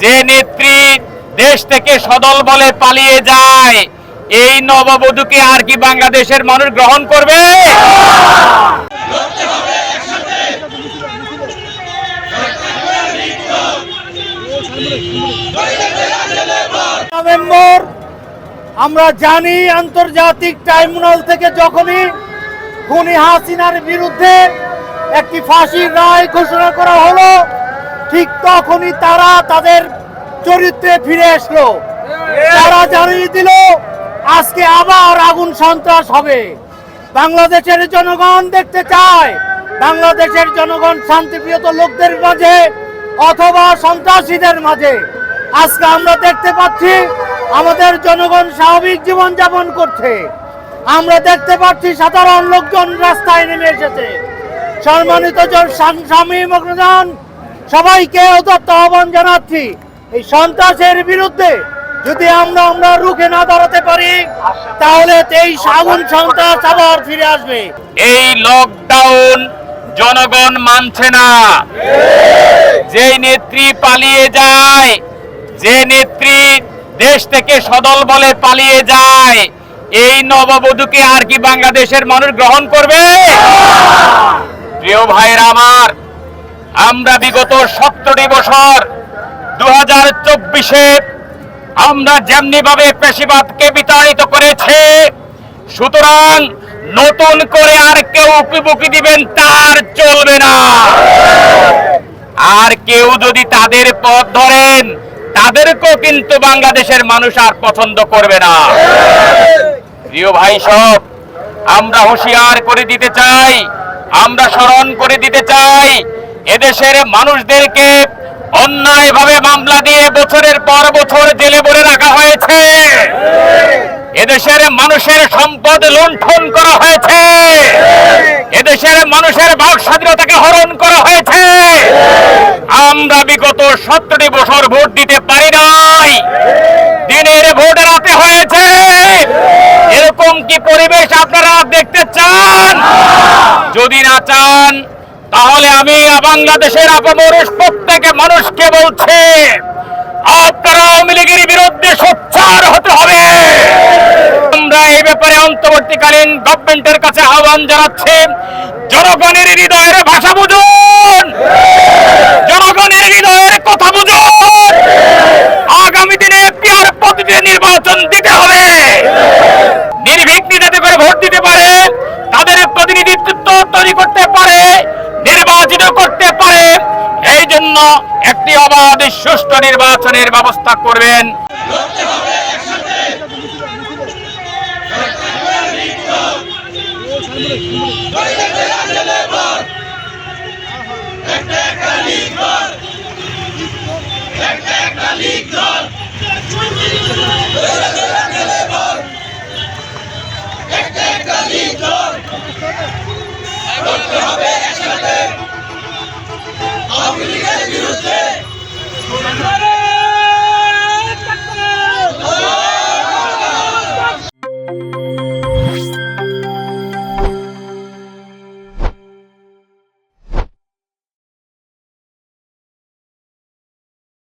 যে নেত্রী দেশ থেকে সদল বলে পালিয়ে যায়, এই নববধূকে আর কি বাংলাদেশের মানুষ গ্রহণ করবে? নভেম্বর, আমরা জানি আন্তর্জাতিক ট্রাইব্যুনাল থেকে যখনই খুনি হাসিনার বিরুদ্ধে একটি ফাঁসির রায় ঘোষণা করা হলো তখনই তারা তাদের চরিত্রে ফিরে আসলো। তারা জানিয়ে দিল, আজকে আবার আগুন সন্ত্রাস হবে। বাংলাদেশের জনগণ দেখতে চায়, বাংলাদেশের জনগণ শান্তিপ্রিয়ত লোকদের মাঝে অথবা সন্ত্রাসীদের মাঝে। আজকে আমরা দেখতে পাচ্ছি, আমাদের জনগণ স্বাভাবিক জীবন যাপন করছে। আমরা দেখতে পাচ্ছি সাধারণ লোকজন রাস্তায় নেমে এসেছে। সম্মানিত জন স্বামী মগ্নজন সবাইকে উদত্ত আহ্বান জানাচ্ছি, এই সন্ত্রাসের বিরুদ্ধে যদি আমরা আমরা রুখে না দাঁড়াতে পারি, তাহলে এই আগুন সন্ত্রাস আবার ফিরে আসবে। এই লকডাউন জনগণ মানছে না। যে নেত্রী পালিয়ে যায়, যে নেত্রী দেশ থেকে সদল বলে পালিয়ে যায়, এই নববধূকে আর কি বাংলাদেশের মানুষ গ্রহণ করবে? প্রিয় ভাইরা আমার আমরা বিগত সত্তরটি বছর দু হাজার চব্বিশে আমরা যেমনি ভাবে পেশিবাদকে বিতাড়িত করেছে, সুতরাং নতুন করে আর কেউ উকিবুকি দিবেন তার চলবে না। আর কেউ যদি তাদের পথ ধরেন, তাদেরকেও কিন্তু বাংলাদেশের মানুষ আর পছন্দ করবে না। প্রিয় ভাই সব, আমরা হুঁশিয়ার করে দিতে চাই, আমরা স্মরণ করে দিতে চাই এদেশের মানুষদেরকে অন্যায়ভাবে মামলা দিয়ে বছরের পর বছর জেলে ভরে রাখা হয়েছে। এদেশের মানুষের সম্পদ লুণ্ঠন করা হয়েছে। এদেশের মানুষের বাক স্বাধীনতাকে হরণ করা হয়েছে। আমরা বিগত সত্তরটি বছর ভোট দিতে পারি নাই। দিনের ভোট রাতে হয়েছে। এরকম কি পরিবেশ আপনারা দেখতে চান? যদি না চান তাহলে আমি বাংলাদেশের আপামর প্রত্যেকে মানুষকে বলছে, আপনারা আওয়ামী লীগের বিরুদ্ধে সোচ্চার হতে হবে। আমরা এই ব্যাপারে অন্তর্বর্তীকালীন গভর্নমেন্টের কাছে আহ্বান জানাচ্ছি, জনগণের হৃদয়ের ভাষা বুঝুন জনগণের হৃদয়ের কথা বুঝুন আগামী দিনে পিয়ার পদ্ধতিতে নির্বাচন দিতে হবে নির্বিঘ্নে যাতে করে ভোট দিতে পারে তাদের প্রতিনিধিত্ব তৈরি করতে পারে নির্বাচিত করতে পারে এই জন্য একটি অবাধ সুষ্ঠু নির্বাচনের ব্যবস্থা করবেন। ¡Aplica el usted! ¡Comandante!